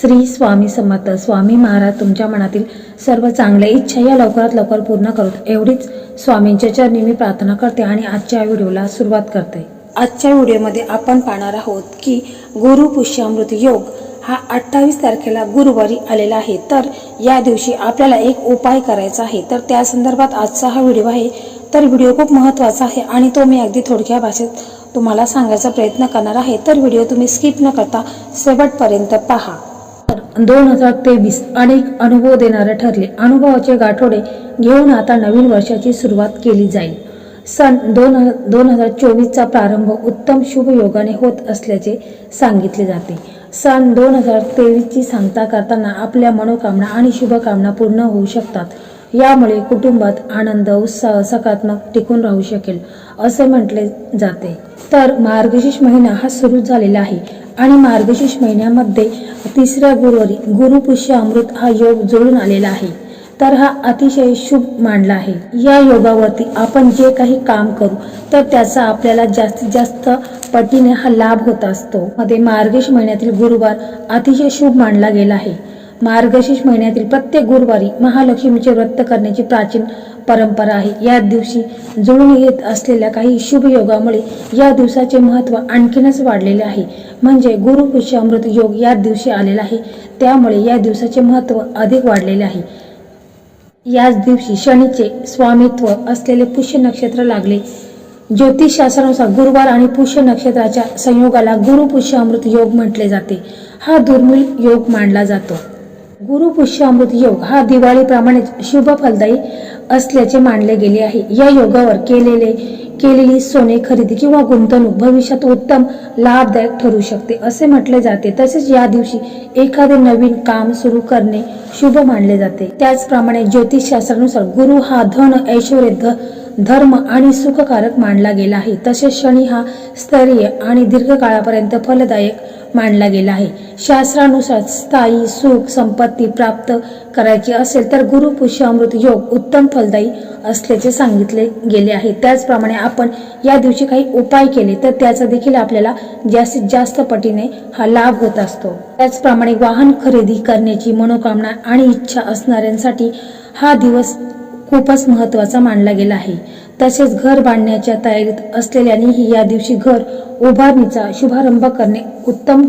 श्री स्वामी समर्थ. स्वामी महाराज तुमच्या मनातील सर्व चांगल्या इच्छा या लवकरात लवकर पूर्ण करत एवढीच स्वामींच्या चरणी मी प्रार्थना करते आणि आजच्या व्हिडिओला सुरुवात करते. आजच्या व्हिडिओमध्ये आपण पाहणार आहोत की गुरु पुष्यामृत योग हा अठ्ठावीस तारखेला गुरुवारी आलेला आहे. तर या दिवशी आपल्याला एक उपाय करायचा आहे. तर त्या संदर्भात आजचा हा व्हिडिओ आहे. तर व्हिडिओ खूप महत्त्वाचा आहे आणि तो मी अगदी थोडक्या भाषेत तुम्हाला सांगायचा प्रयत्न करणार आहे. तर व्हिडिओ तुम्ही स्किप न करता शेवटपर्यंत पहा. दोन हजार तेवीस अनेक अनुभव देणारे ठरले. अनुभवाचे गाठोडे घेऊन आता नवीन वर्षाची सुरुवात केली जाईल. सन दोन दोन हजार चोवीसचा प्रारंभ उत्तम शुभ योगाने होत असल्याचे सांगितले जाते. सन दोन हजार तेवीसची सांगता करताना आपल्या मनोकामना आणि शुभकामना पूर्ण होऊ शकतात. यामुळे कुटुंबात आनंद उत्साह सकारात्मक टिकून राहू शकेल असे म्हटले जाते. तर मार्गशीर्ष महिना हा सुरू झालेला आहे आणि मार्गशीर्ष महिन्यामध्ये तिसऱ्या गुरुवारी गुरुपुष्य अमृत हा योग जोडून आलेला आहे. तर हा अतिशय शुभ मानला आहे. या योगावरती आपण जे काही काम करू तर त्याचा आपल्याला जास्तीत जास्त पटीने हा लाभ होत असतो. मध्ये मार्गेश महिन्यातील गुरुवार अतिशय शुभ मानला गेला आहे. मार्गशीर्ष महिन्यातील प्रत्येक गुरुवारी महालक्ष्मीचे व्रत करण्याची प्राचीन परंपरा आहे. या दिवशी जुळून येत असलेल्या काही शुभ योगामुळे या दिवसाचे महत्त्व आणखीनच वाढलेले आहे. म्हणजे गुरु पुष्यामृत योग या दिवशी आलेला आहे. त्यामुळे या दिवसाचे महत्त्व अधिक वाढलेले आहे. याच दिवशी शनीचे स्वामित्व असलेले पुष्य नक्षत्र लागले. ज्योतिषशास्त्रानुसार गुरुवार आणि पुष्य नक्षत्राच्या संयोगाला गुरु पुष्य अमृत योग म्हटले जाते. हा दुर्मिळ योग मानला जातो. गुरु अमृत योग हा दिवाळीप्रमाणेच शुभ फलदायी असल्याचे मानले गेले आहे. या योगावर केलेले केलेली सोने खरेदी किंवा गुंतवणूक भविष्यात उत्तम लाभदायक ठरू शकते असे म्हटले जाते. तसेच या दिवशी एखादे नवीन काम सुरू करणे शुभ मानले जाते. त्याचप्रमाणे ज्योतिषशास्त्रानुसार गुरु हा धन ऐश्वर्य ध धर्म आणि सुखकारक मानला गेला आहे. तसेच शनी हा स्तरीय आणि दीर्घकाळापर्यंत फलदायक मानला गेला आहे. शास्त्रानुसार स्थायी सुख संपत्ती प्राप्त करायची असेल तर गुरु पुष्य अमृत योग उत्तम फलदायी असल्याचे सांगितले गेले आहे. त्याचप्रमाणे आपण या दिवशी काही उपाय केले तर त्याचा देखील आपल्याला जास्तीत जास्त पटीने हा लाभ होत असतो. त्याचप्रमाणे वाहन खरेदी करण्याची मनोकामना आणि इच्छा असणाऱ्यांसाठी हा दिवस खूपच महत्त्वाचा मानला गेला आहे. तसेच घर बांधण्याच्या तयारीत असलेल्यांनीही या दिवशी घर उभारणीचा शुभारंभ करणे उत्तम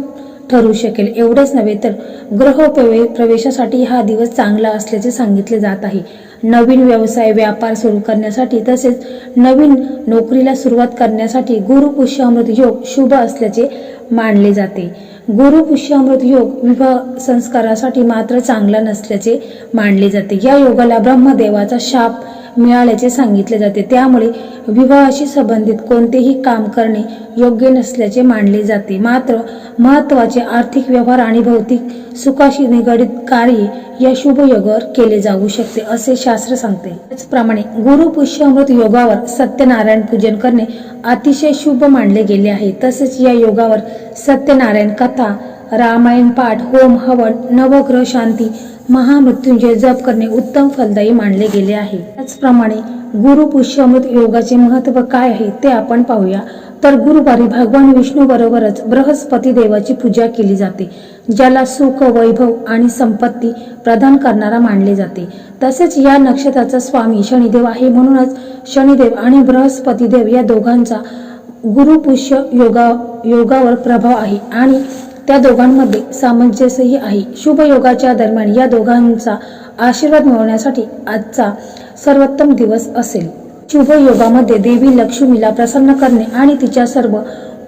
ठरू शकेल. एवढेच नव्हे तर ग्रह प्रवेशासाठी हा दिवस चांगला असल्याचे सांगितले जात आहे. नवीन व्यवसाय व्यापार सुरू करण्यासाठी तसेच नवीन नोकरीला सुरुवात करण्यासाठी गुरु पुष्यामृत योग शुभ असल्याचे मानले जाते. गुरु पुष्यामृत योग विवाह संस्कारासाठी मात्र चांगला नसल्याचे मानले जाते. या योगाला ब्रह्मदेवाचा शाप मिळाल्याचे सांगितले जाते. त्यामुळे विवाहाशी संबंधित कोणतेही काम करणे योग्य नसल्याचे मानले जाते. मात्र महत्त्वाचे आर्थिक व्यवहार आणि भौतिक सुखाशी निगडित कार्य या शुभ योगावर केले जाऊ शकते असे शास्त्र सांगते. त्याचप्रमाणे गुरु पुष्यामृत योगावर सत्यनारायण पूजन करणे अतिशय शुभ मानले गेले आहे. तसेच या योगावर सत्यनारायण कथा रामायण पाठ होम हवन नवग्रह शांती महामृत्युंजय जप करणे उत्तम फलदायी मानले गेले आहे. त्याचप्रमाणे गुरु पुष्यमृत योगाचे महत्त्व काय आहे ते आपण पाहूया. तर गुरुवारी भगवान विष्णू बरोबरच बृहस्पती देवाची पूजा केली जाते ज्याला सुख वैभव आणि संपत्ती प्रदान करणारा मानले जाते. तसेच या नक्षत्राचा स्वामी शनिदेव आहे म्हणूनच शनिदेव आणि बृहस्पती देव या दोघांचा गुरुपुष्य योगा योगावर प्रभाव आहे आणि त्या दोघांमध्ये सामंजस्यही आहे. शुभयोगाच्या दरम्यान या दोघांचा आशीर्वाद मिळवण्यासाठी आजचा सर्वोत्तम दिवस असेल. शुभ योगामध्ये देवी लक्ष्मीला प्रसन्न करणे आणि तिच्या सर्व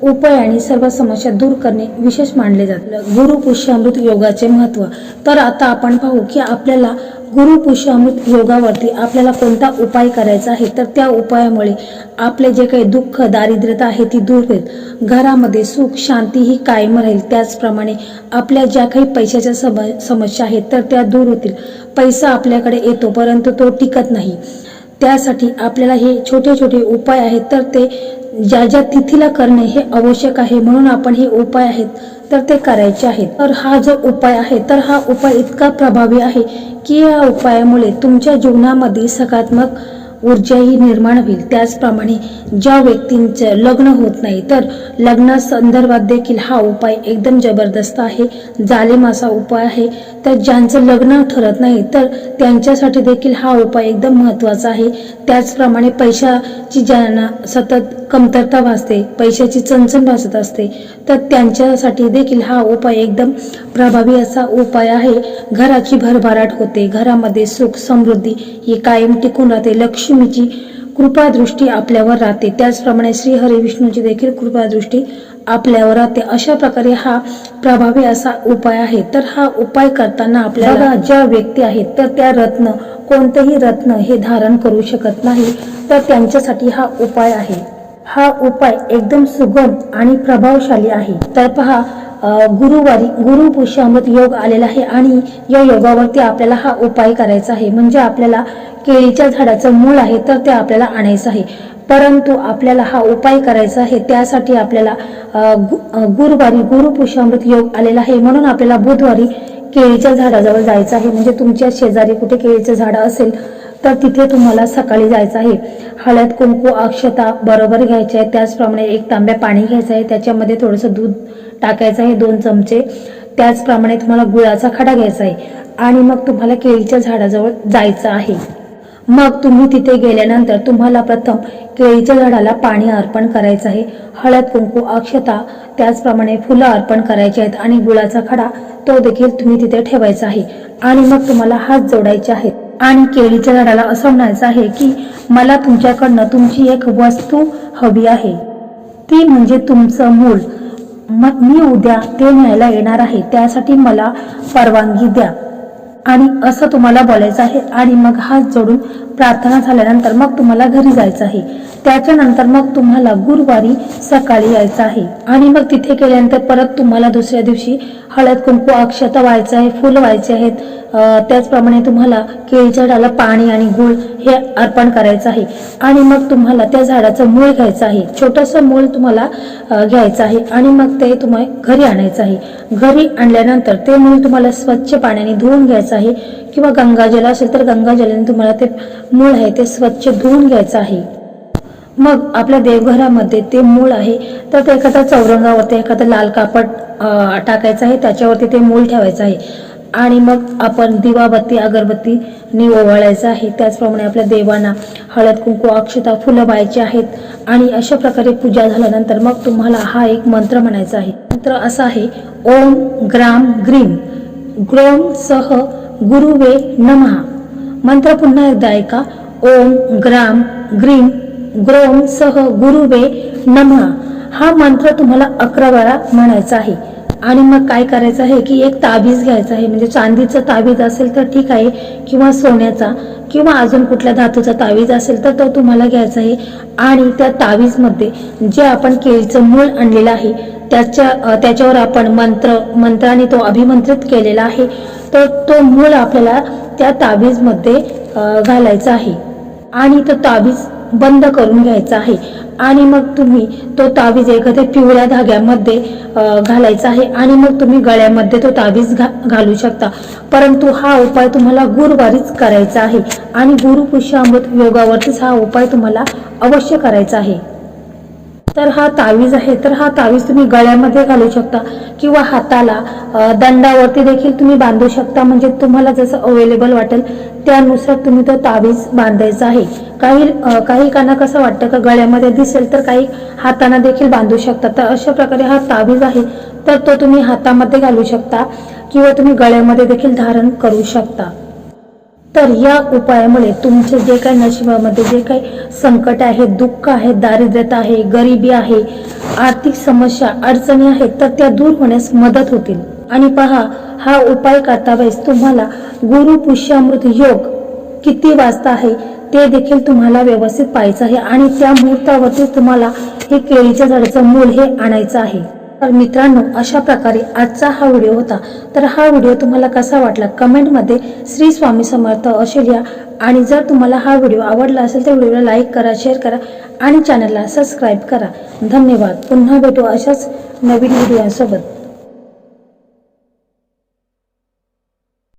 उपाय आणि सर्व समस्या दूर करणे विशेष मानले जाते. गुरु पुष्यामृत योगाचे महत्त्व. तर आता आपण पाहू की आपल्याला गुरु पुष्यामृत योगावरती आपल्याला कोणता उपाय करायचा आहे? तर त्या उपायामुळे आपले जे काही दुःख दारिद्र्यता आहे ती दूर होईल. घरामध्ये सुख शांती ही कायम राहील. त्याचप्रमाणे आपल्या ज्या काही पैशाच्या सम समस्या आहेत तर त्या दूर होतील. पैसा आपल्याकडे येतो परंतु तो टिकत नाही. त्यासाठी आपल्याला हे छोटे छोटे उपाय आहेत तर ते ज्या ज्या तिथीला करणे हे आवश्यक आहे म्हणून आपण हे उपाय आहेत तर ते करायचे आहेत. तर हा जो उपाय आहे तर हा उपाय इतका प्रभावी आहे की या उपायामुळे तुमच्या जीवनामध्ये सकारात्मक ऊर्जाही निर्माण होईल. त्याचप्रमाणे ज्या व्यक्तींचं लग्न होत नाही तर लग्नासंदर्भात देखील हा उपाय एकदम जबरदस्त आहे जालेम असा उपाय आहे. तर ज्यांचं लग्न ठरत नाही तर त्यांच्यासाठी देखील हा उपाय एकदम महत्त्वाचा आहे. त्याचप्रमाणे पैशाची ज्यांना सतत कमतरता भासते पैशाची चणचण भासत असते तर त्यांच्यासाठी देखील हा उपाय एकदम प्रभावी असा उपाय आहे. घराची भरभराट होते घरामध्ये सुख समृद्धी ही कायम टिकून राहते. लक्ष्मीची कृपादृष्टी आपल्यावर राहते. त्याचप्रमाणे श्री हरी विष्णूची देखील कृपादृष्टी आपल्यावर राहते. अशा प्रकारे हा प्रभावी असा उपाय आहे. तर हा उपाय करताना आपल्याला ज्या व्यक्ती आहेत तर त्या रत्न कोणतेही रत्न हे धारण करू शकत नाही तर त्यांच्यासाठी हा उपाय आहे. हा उपाय एकदम सुगम आणि प्रभावशाली आहे. तर पहा गुरुवारी गुरु पुष्यामृत योग आलेला आहे आणि या योगावरती आपल्याला हा उपाय करायचा आहे. म्हणजे आपल्याला केळीच्या झाडाचं मूळ आहे तर ते आपल्याला आणायचं आहे. परंतु आपल्याला हा उपाय करायचा आहे. त्यासाठी आपल्याला गुरुवारी गुरु पुष्यामृत योग आलेला आहे. म्हणून आपल्याला बुधवारी केळीच्या झाडाजवळ जायचं आहे. म्हणजे तुमच्या शेजारी कुठे केळीचं झाड असेल तर तिथे तुम्हाला सकाळी जायचं आहे. हळद कुंकू अक्षता बरोबर घ्यायचे आहे त्याचप्रमाणे एक तांब्या पाणी घ्यायचं आहे. त्याच्यामध्ये थोडंसं दूध टाकायचं आहे दोन चमचे. त्याचप्रमाणे तुम्हाला गुळाचा खडा घ्यायचा आहे. आणि मग तुम्हाला केळीच्या झाडाजवळ जायचं आहे. मग तुम्ही तिथे गेल्यानंतर तुम्हाला प्रथम केळीच्या झाडाला पाणी अर्पण करायचं आहे. हळद कुंकू अक्षता त्याचप्रमाणे फुलं अर्पण करायची आहेत. आणि गुळाचा खडा तो देखील तुम्ही तिथे ठेवायचा आहे. आणि मग तुम्हाला हात जोडायचे आहेत. आणि केळीच्या झाडाला असं म्हणायचं आहे की मला तुमच्याकडनं तुमची एक वस्तू हवी आहे. ती म्हणजे तुमचं मूल. मग मी उद्या ते न्यायला येणार आहे त्यासाठी मला परवानगी द्या. आणि असं तुम्हाला बोलायचं आहे आणि मग हात जोडून प्रार्थना झाल्यानंतर मग तुम्हाला घरी जायचं आहे. त्याच्यानंतर मग तुम्हाला गुरुवारी सकाळी यायचं आहे. आणि मग तिथे केल्यानंतर परत तुम्हाला दुसऱ्या दिवशी हळद कुंकू अक्षता व्हायचं आहे फुलं व्हायचे आहेत. त्याचप्रमाणे तुम्हाला केळीच्या झाडाला पाणी आणि गुळ हे अर्पण करायचं आहे. आणि मग तुम्हाला त्या झाडाचं मूळ घ्यायचं आहे. छोटंसं मूळ तुम्हाला घ्यायचं आहे. आणि मग ते तुम्हाला घरी आणायचं आहे. घरी आणल्यानंतर ते मूळ तुम्हाला स्वच्छ पाण्याने धुवून घ्यायचं आहे. किंवा गंगाजल असेल तर गंगाजलाने तुम्हाला ते मूळ आहे ते स्वच्छ धुवून घ्यायचं आहे. मग आपल्या देवघरामध्ये ते मूळ आहे तर ते एखाद्या चौरंगावरती एखादं लाल कापड टाकायचं आहे त्याच्यावरती ते मूळ ठेवायचं आहे. आणि मग आपण दिवाबत्ती अगरबत्तीने ओवाळायचं आहे. त्याचप्रमाणे आपल्या देवांना हळद कुंकू अक्षता फुलं व्हायची आहेत. आणि अशा प्रकारे पूजा झाल्यानंतर मग तुम्हाला हा एक मंत्र म्हणायचा आहे. मंत्र असा आहे ओम ग्राम ग्रीम. ग्रोम सह गुरुवे नमहा मंत्र पुन्हा एकदा ऐका. ओम ग्राम ग्रीम ग्रोम सह गुरुवे नमः. हा मंत्र तुम्हाला अकरा वेळा म्हणायचा आहे. आणि मग काय करायचं आहे की एक ताबीज घ्यायचा आहे. म्हणजे चांदीचं ताबीज असेल तर ठीक आहे किंवा सोन्याचा किंवा अजून कुठल्या धातूचा तावीज असेल तर तो तुम्हाला घ्यायचा आहे. आणि त्या तावीजमध्ये जे आपण केळीचं मूळ आणलेलं आहे त्याच्या त्याच्यावर आपण मंत्र मंत्राने तो अभिमंत्रित केलेला आहे तर तो मूळ आपल्याला त्या ताबीजमध्ये घालायचा आहे. आणि तो ताबीज बंद करून घ्यायचा आहे. आणि मग तुम्ही तो तावीज एखाद्या पिवळ्या धाग्यामध्ये घालायचा आहे आणि मग तुम्ही गळ्यामध्ये तो तावीज घा घालू शकता. परंतु हा उपाय तुम्हाला गुरुवारीच करायचा आहे आणि गुरुपुष्यामृत योगावरतीच हा उपाय तुम्हाला अवश्य करायचा आहे. तर हा तावीज आहे. तर हा तावीज तुम्ही गळ्यामध्ये घालू शकता किंवा हाताला दंडावरती देखील तुम्ही बांधू शकता. म्हणजे तुम्हाला जसं अवेलेबल वाटेल त्यानुसार तुम्ही तो तावीज बांधायचा आहे. काही काही काना कसं वाटतं का गळ्यामध्ये दिसेल तर काही हाताना देखील बांधू शकता. तर अशा प्रकारे हा तावीज आहे. तर तो तुम्ही हातामध्ये घालू शकता किंवा तुम्ही गळ्यामध्ये देखील धारण करू शकता. तर या उपायामुळे तुमचे जे काही नशिबामध्ये जे काही संकट आहे दुःख आहे दारिद्र्यता आहे गरिबी आहे आर्थिक समस्या अडचणी आहेत तर त्या दूर होण्यास मदत होतील. आणि पहा हा उपाय करता वेळेस तुम्हाला गुरु पुष्यामृत योग किती वाजता आहे ते देखील तुम्हाला व्यवस्थित पाहायचं आहे. आणि त्या मुहूर्तावरती तुम्हाला हे केळीच्या झाडाचं मूल हे आणायचं आहे. तर मित्रांनो अशा प्रकारे आजचा हा व्हिडिओ होता. तर हा व्हिडिओ तुम्हाला कसा वाटला? कमेंटमध्ये श्री स्वामी समर्थ असे लिहा. आणि जर तुम्हाला हा व्हिडिओ आवडला असेल तर व्हिडिओला लाईक करा शेअर करा आणि चॅनलला सबस्क्राईब करा. धन्यवाद. पुन्हा भेटू अशाच नवीन व्हिडिओसोबत.